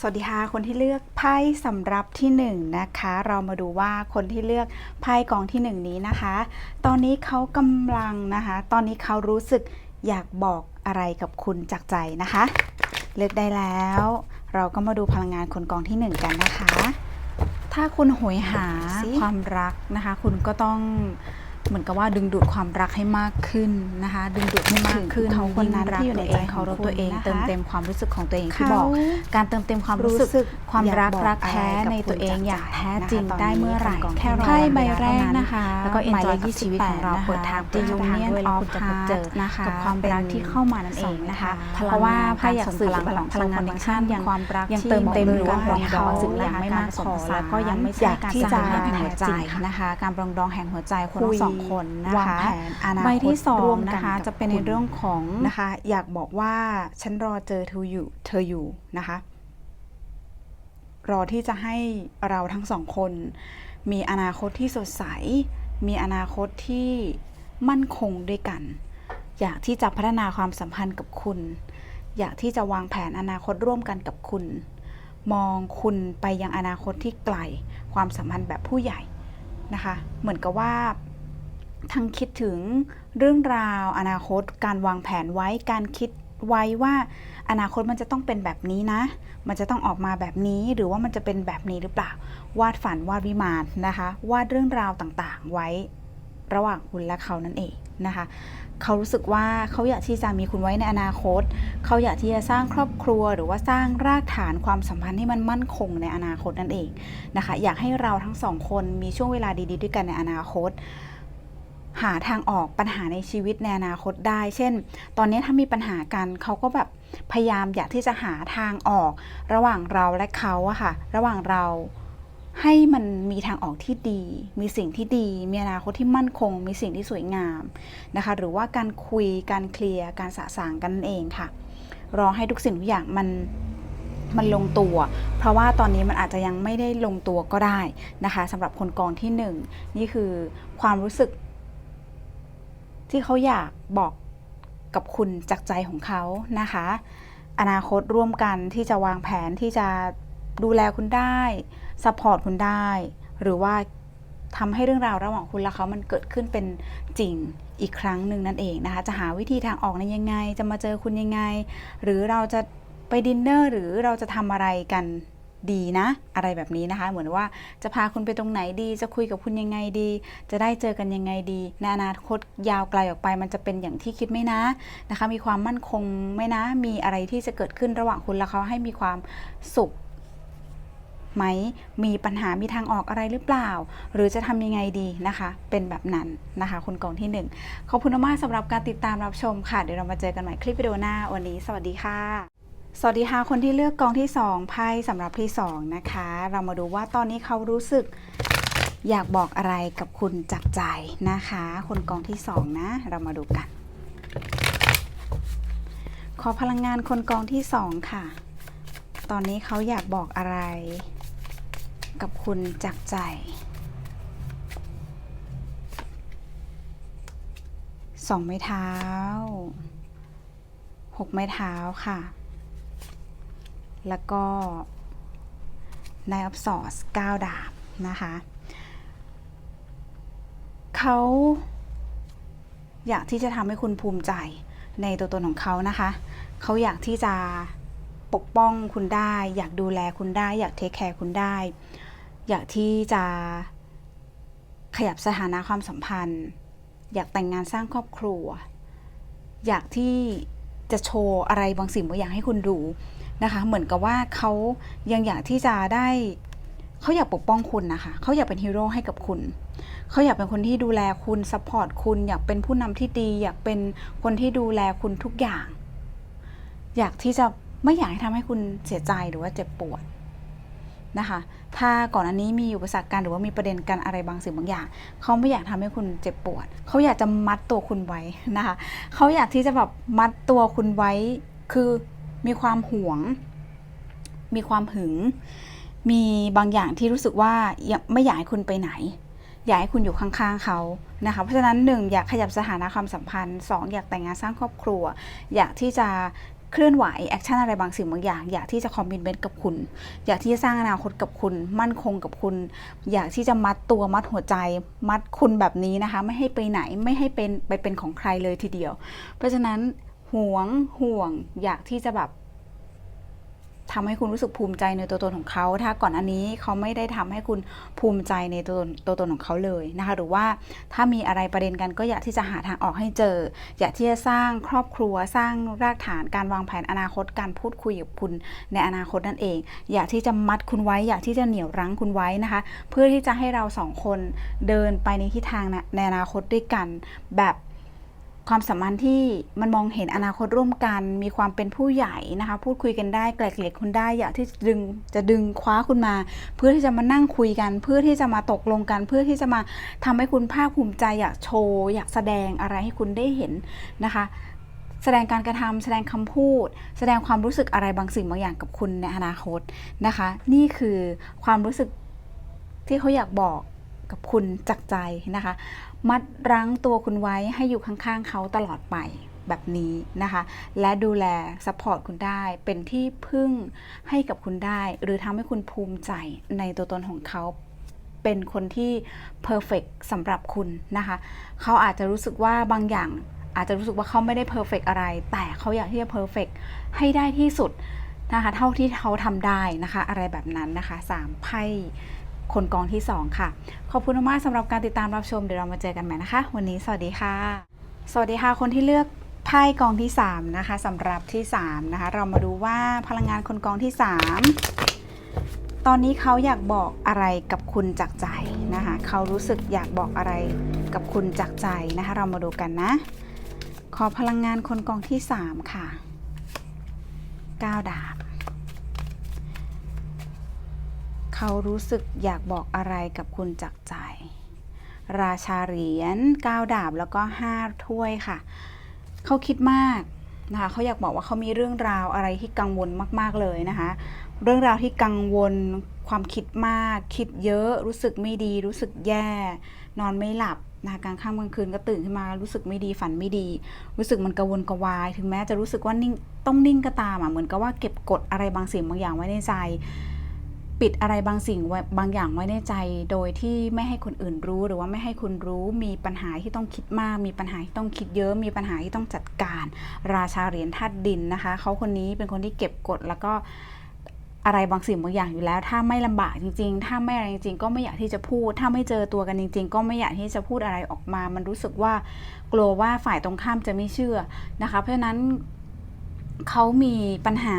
สวัสดีค่ะคนที่เลือกไพ่สำหรับที่หนึ่งนะคะ เรามาดูว่าคนที่เลือกไพ่กองที่หนึ่งนี้นะคะ ตอนนี้เขากำลังนะคะ ตอนนี้เขารู้สึกอยากบอกอะไรกับคุณจากใจนะคะ เลือกได้แล้ว เราก็มาดูพลังงานคนกองที่หนึ่งกันนะคะ ถ้าคุณโหยหาสิความรักนะคะ คุณก็ต้อง เหมือนกับว่าดึงดูดความรักให้มากขึ้นนะคะ ดึงดูดให้มากขึ้นถึงเขาคนนั้นยิ่งรักที่อยู่ในตัวใจเองของเคารพคุณตัวเองนะคะเติมเต็มความรู้สึกของตัวเองที่เขาบอก การเติมเต็มความรู้รู้สึสึกกความรักอยากบอกรักแท้อะไรกับในตัวเองคุณอย่างจากใจแท้จริงนะคะได้เมื่อไหร่ตอนนี้แค่รอไพ่ใบเวลาแรกเท่านะคะ แล้วก็หมายเลข enjoy กับชีวิตของเรา28เปิดทางนะคะเปิดทางด้วยแล้วคุณจะพบเจอนะคะกับความรักที่เข้ามานั่นเองนะคะพลังงานเพราะว่าไพ่อยากสื่อพลังพลังงานพลังงานบางท่านยังความรักยังที่เติมเต็มบอกหเลยรือว่าว่าเขาเขาสิ่งยังไม่มากพอแล้วก็ยังไม่ใช่อยากการที่สร้างจะแห่งหัวใจจริงค่ะนะคะ การปรองดองแห่งหัวใจคนทั้คุงยสองคนนะวางคะแผนอนาคตใบที่สองร่วมกันนะคะกับจะเป็นในคุณเรื่องของนะคะ อยากบอกว่าฉันรอเจอเธออยู่เธออยู่นะคะ รอที่จะให้เราทั้งสองคน มีอนาคตที่สดใส มีอนาคตที่มั่นคงด้วยกัน อยากที่จะพัฒนาความสัมพันธ์กับคุณ อยากที่จะวางแผนอนาคตร่วมกันกับคุณ มองคุณไปยังอนาคตที่ไกล ความสัมพันธ์แบบผู้ใหญ่นะคะ เหมือนกับว่า ทั้งคิดถึงเรื่องราว อนาคต การวางแผนไว้ การคิดไว้ว่า อนาคตมันจะต้องเป็นแบบนี้นะ มันจะต้องออกมาแบบนี้ หรือว่ามันจะเป็นแบบนี้หรือเปล่า วาดฝันวาดวิมานนะคะ วาดเรื่องราวต่างๆ ไว้ ระหว่างคุณและเขานั่นเองนะคะ เขารู้สึกว่าเขาอยากที่จะมีคุณไว้ในอนาคต เขาอยากที่จะสร้างครอบครัว หรือว่าสร้างรากฐานความสัมพันธ์ให้มันมั่นคงในอนาคตนั่นเองนะคะ อยากให้เราทั้งสองคนมีช่วงเวลาดีๆ ด้วยกันในอนาคต หาทางออกปัญหาในชีวิตในอนาคตได้ เช่น ตอนนี้ถ้ามีปัญหากันเขาก็แบบพยายามอยากที่จะหาทางออก ระหว่างเราและเขาอะค่ะ ระหว่างเราให้มันมีทางออกที่ดี มีสิ่งที่ดี มีอนาคตที่มั่นคง มีสิ่งที่สวยงามนะคะ หรือว่าการคุย การเคลียร์ การสะสางกันนั่นเองค่ะ รอให้ทุกสิ่งทุกอย่างมันมันลงตัว เพราะว่าตอนนี้มันอาจจะยังไม่ได้ลงตัวก็ได้นะคะสำหรับคนกองที่หนึ่งนี่คือความรู้สึก ที่เขาอยากบอกกับคุณจากใจของเขานะคะ อนาคตร่วมกันที่จะวางแผนที่จะดูแลคุณได้ซัพพอร์ตคุณได้ หรือว่าทำให้เรื่องราวระหว่างคุณและเขามันเกิดขึ้นเป็นจริงอีกครั้งหนึ่งนั่นเองนะคะ จะหาวิธีทางออกในยังไง จะมาเจอคุณยังไง หรือเราจะไปดินเนอร์หรือเราจะทำอะไรกัน ดีนะ อะไรแบบนี้นะคะ เหมือนว่าจะพาคุณไปตรงไหนดี จะคุยกับคุณยังไงดี จะได้เจอกันยังไงดีในอนาคตยาวไกลออกไป มันจะเป็นอย่างที่คิดไหมนะนะคะ มีความมั่นคงไหมนะ มีอะไรที่จะเกิดขึ้นระหว่างคุณและเขาให้มีความสุขไหมมีปัญหามีทางออกอะไรหรือเปล่า หรือจะทำยังไงดีนะคะ เป็นแบบนั้นนะคะ คุณกองที่หนึ่งขอบคุณมากสำหรับการติดตามรับชมค่ะ เดี๋ยวเรามาเจอกันใหม่คลิปวิดีโอหน้าวันนี้ สวัสดีค่ะ สวัสดีค่ะคนที่เลือกกองที่ 2ไพ่สำหรับที่ 2 นะคะ เรามาดูว่าตอนนี้เขารู้สึกอยากบอกอะไรกับคุณจากใจนะคะ คนกองที่ 2 นะ เรามาดูกัน ขอพลังงานคนกองที่ 2 ค่ะ ตอนนี้เขาอยากบอกอะไร กับคุณจากใจสองไม้เท้าหกไม้เท้าค่ะ แล้วก็ Nine of Swords 9 ดาบนะคะเขาอยากที่จะทำให้คุณภูมิใจในตัวตนของเขานะคะ เขาอยากที่จะปกป้องคุณได้ อยากดูแลคุณได้ อยากเทคแคร์คุณได้ อยากที่จะขยับสถานะความสัมพันธ์ อยากแต่งงานสร้างครอบครัว อยากที่จะโชว์อะไรบางสิ่งบางอย่างให้คุณดู นะคะเหมือนกับว่าเขายังอยากที่จะได้เขาอยากปกป้องคุณนะคะเขาอยากเป็นฮีโร่ให้กับคุณเขาอยากเป็นคนที่ดูแลคุณซัพพอร์ตคุณ อยากเป็นผู้นำที่ดี อยากเป็นคนที่ดูแลคุณทุกอย่าง อยากที่จะไม่อยากให้ทำให้คุณเสียใจหรือว่าเจ็บปวดนะคะ ถ้าก่อนอันนี้มีอุปสรรคกันหรือว่ามีประเด็นกันอะไรบางสิ่งบางอย่าง เขาไม่อยากทำให้คุณเจ็บปวด เขาอยากจะมัดตัวคุณไว้นะคะ เขาอยากที่จะแบบมัดตัวคุณไว้ คือ มีความหวง มีความหึง มีบางอย่างที่รู้สึกว่าไม่อยากให้คุณไปไหน อยากให้คุณอยู่ข้างๆเขานะคะ เพราะฉะนั้นหนึ่งอยากขยับสถานะความสัมพันธ์สองอยากแต่งงานสร้างครอบครัว อยากที่จะเคลื่อนไหวแอคชั่นอะไรบางสิ่งบางอย่าง อยากที่จะคอมมิชเมนต์กับคุณ อยากที่จะสร้างอนาคตกับคุณ มั่นคงกับคุณ อยากที่จะมัดตัวมัดหัวใจ มัดคุณแบบนี้นะคะ ไม่ให้ไปไหนไม่ให้เป็นไปเป็นของใครเลยทีเดียว เพราะฉะนั้น ห่วงห่วงอยากที่จะแบบทำให้คุณรู้สึกภูมิใจในตัวตนของเขา ถ้าก่อนอันนี้เขาไม่ได้ทำให้คุณภูมิใจในตัวตนตัวตนของเขาเลยนะคะ หรือว่าถ้ามีอะไรประเด็นกันก็อยากที่จะหาทางออกให้เจอ อยากที่จะสร้างครอบครัว สร้างรากฐานการวางแผนอนาคต การพูดคุยกับคุณในอนาคตนั่นเอง อยากที่จะมัดคุณไว้ อยากที่จะเหนี่ยวรั้งคุณไว้นะคะ เพื่อที่จะให้เราสองคนเดินไปในทิศทางนะในอนาคตด้วยกันแบบ ความสัมพันธ์ที่มันมองเห็นอนาคตร่วมกัน มีความเป็นผู้ใหญ่นะคะ พูดคุยกันได้ไกล่เกลี่ยคุณได้อยากที่ดึงจะดึงคว้าคุณมา เพื่อที่จะมานั่งคุยกัน เพื่อที่จะมาตกลงกัน เพื่อที่จะมาทำให้คุณภาคภูมิใจอยากโชว์อยากแสดงอะไรให้คุณได้เห็นนะคะแสดงการกระทำแสดงคำพูด แสดงความรู้สึกอะไรบางสิ่งบางอย่างกับคุณในอนาคตนะคะ นี่คือความรู้สึกที่เขาอยากบอก กับคุณจากใจนะคะ มัดรั้งตัวคุณไว้ให้อยู่ข้างๆเขาตลอดไปแบบนี้นะคะ และดูแลซัพพอร์ตคุณได้เป็นที่พึ่งให้กับคุณได้ หรือทำให้คุณภูมิใจในตัวตนของเขาเป็นคนที่เพอร์เฟกสำหรับคุณนะคะ เขาอาจจะรู้สึกว่าบางอย่างอาจจะรู้สึกว่าเขาไม่ได้เพอร์เฟกอะไร แต่เขาอยากที่จะเพอร์เฟกให้ได้ที่สุดนะคะ เท่าที่เขาทำได้นะคะ อะไรแบบนั้นนะคะสามไพ่ คนกองที่สองค่ะ ขอบคุณมากสำหรับการติดตามรับชมเดี๋ยวเรามาเจอกันใหม่นะคะ วันนี้สวัสดีค่ะ สวัสดีค่ะ คนที่เลือกไพ่กองที่ 3 นะคะสำหรับที่ 3 นะคะ เรามาดูว่าพลังงานคนกองที่ 3 ตอนนี้เขาอยากบอกอะไรกับคุณจากใจนะคะ เขารู้สึกอยากบอกอะไรกับคุณจากใจนะคะ เรามาดูกันนะ ขอพลังงานคนกองที่ 3 ค่ะ 9 ดาบ เขารู้สึกอยากบอกอะไรกับคุณจากใจ ราชาเหรียญ9ดาบแล้วก็5ถ้วยค่ะ เขาคิดมากนะคะเขาอยากบอกว่าเขามีเรื่องราวอะไรที่กังวลมาก ๆ เลยนะคะ เรื่องราวที่กังวลความคิดมาก คิดเยอะ รู้สึกไม่ดี รู้สึกแย่ นอนไม่หลับนะคะกลางค่ำกลางคืนก็ตื่นขึ้นมา รู้สึกไม่ดี ฝันไม่ดี รู้สึกมันกระวนกระวาย ถึงแม้จะรู้สึกว่านิ่ง ต้องนิ่งก็ตามอะ เหมือนกับว่าเก็บกดอะไรบางสิ่งบางอย่างไว้ในใจ ปิดอะไรบางสิ่งไว้บางอย่างไว้ในใจ โดยที่ไม่ให้คนอื่นรู้หรือว่าไม่ให้คุณรู้ มีปัญหาที่ต้องคิดมาก มีปัญหาที่ต้องคิดเยอะ มีปัญหาที่ต้องจัดการ ราชาเหรียญธาตุดินนะคะ เขาคนนี้เป็นคนที่เก็บกดแล้วก็อะไรบางสิ่งบางอย่างอยู่แล้ว ถ้าไม่ลำบากจริง ๆ ถ้าไม่อะไรจริง ๆ ก็ไม่อยากที่จะพูด ถ้าไม่เจอตัวกันจริง ๆ ก็ไม่อยากที่จะพูดอะไรออกมา มันรู้สึกว่ากลัวว่าฝ่ายตรงข้ามจะไม่เชื่อนะคะ เพราะฉะนั้นเขามีปัญหา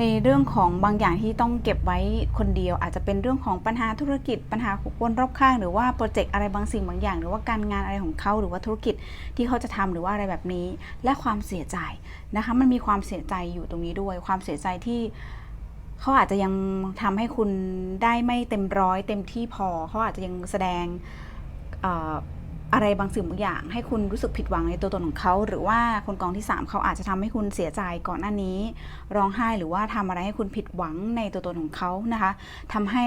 ในเรื่องของบางอย่างที่ต้องเก็บไว้คนเดียว อาจจะเป็นเรื่องของปัญหาธุรกิจ ปัญหาคนรอบข้าง หรือว่าโปรเจกต์อะไรบางสิ่งบางอย่าง หรือว่าการงานอะไรของเขาหรือว่าธุรกิจที่เขาจะทำหรือว่าอะไรแบบนี้ และความเสียใจนะคะ มันมีความเสียใจอยู่ตรงนี้ด้วย ความเสียใจที่เขาอาจจะยังทำให้คุณได้ไม่เต็มร้อยเต็มที่พอเขาอาจจะยังแสดงเอะไรบางสิ่งบางอย่าง ให้คุณรู้สึกผิดหวังในตัวตนของเขา หรือว่าคนกองที่ 3 เขาอาจจะทำให้คุณเสียใจก่อนหน้านี้ ร้องไห้หรือว่าทำอะไรให้คุณผิดหวังในตัวตนของเขานะคะทำให้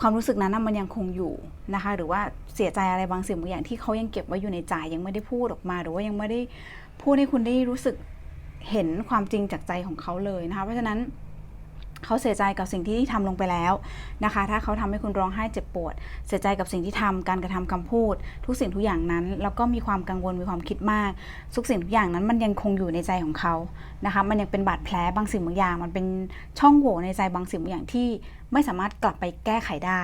ความรู้สึกนั้นมันยังคงอยู่นะคะ หรือว่าเสียใจอะไรบางสิ่งบางอย่างที่เขายังเก็บไว้อยู่ในใจยังไม่ได้พูดออกมา หรือว่ายังไม่ได้พูดให้คุณได้รู้สึกเห็นความจริงจากใจของเขาเลยนะคะ เพราะฉะนั้น เขาเสียใจกับสิ่งที่ทำลงไปแล้วนะคะ ถ้าเขาทำให้คุณร้องไห้เจ็บปวด เสียใจกับสิ่งที่ทำการกระทำคำพูด ทุกสิ่งทุกอย่างนั้น แล้วก็มีความกังวลมีความคิดมาก ทุกสิ่งทุกอย่างนั้นมันยังคงอยู่ในใจของเขานะคะ มันยังเป็นบาดแผลบางสิ่งบางอย่าง มันเป็นช่องโหว่ในใจบางสิ่งบางอย่างที่ไม่สามารถกลับไปแก้ไขได้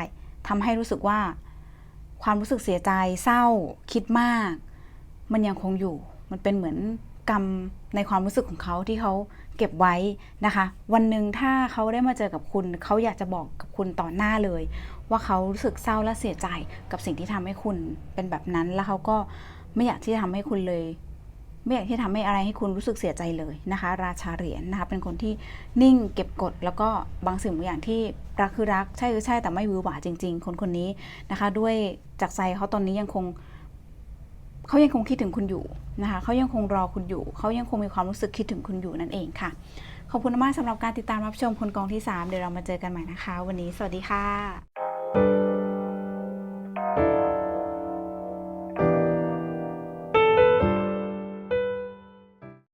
ทำให้รู้สึกว่าความรู้สึกเสียใจเศร้า คิดมาก มันยังคงอยู่ มันเป็นเหมือนกรรมในความรู้สึกของเขาที่เขา เก็บไว้นะคะ วันหนึ่งถ้าเขาได้มาเจอกับคุณ เขาอยากจะบอกกับคุณต่อหน้าเลย ว่าเขารู้สึกเศร้าและเสียใจกับสิ่งที่ทำให้คุณเป็นแบบนั้น แล้วเขาก็ไม่อยากที่จะทำให้คุณเลย ไม่อยากที่จะทำให้อะไรให้คุณรู้สึกเสียใจเลยนะคะ ราชาเหรียญนะคะ เป็นคนที่นิ่งเก็บกดแล้วก็บางสิ่งบางอย่างที่รักคือรักใช่คือใช่แต่ไม่วือหวาจริง ๆ คนคนนี้นะคะ ด้วยจากใจเขาตอนนี้ยังคง เขายังคงคิดถึงคุณอยู่นะคะเขายังคงรอคุณอยู่ เขายังคงมีความรู้สึกคิดถึงคุณอยู่นั่นเองค่ะ ขอบคุณมากสำหรับการติดตามรับชมคนกองที่ 3 เดี๋ยวเรามาเจอกันใหม่นะคะ วันนี้สวัสดีค่ะ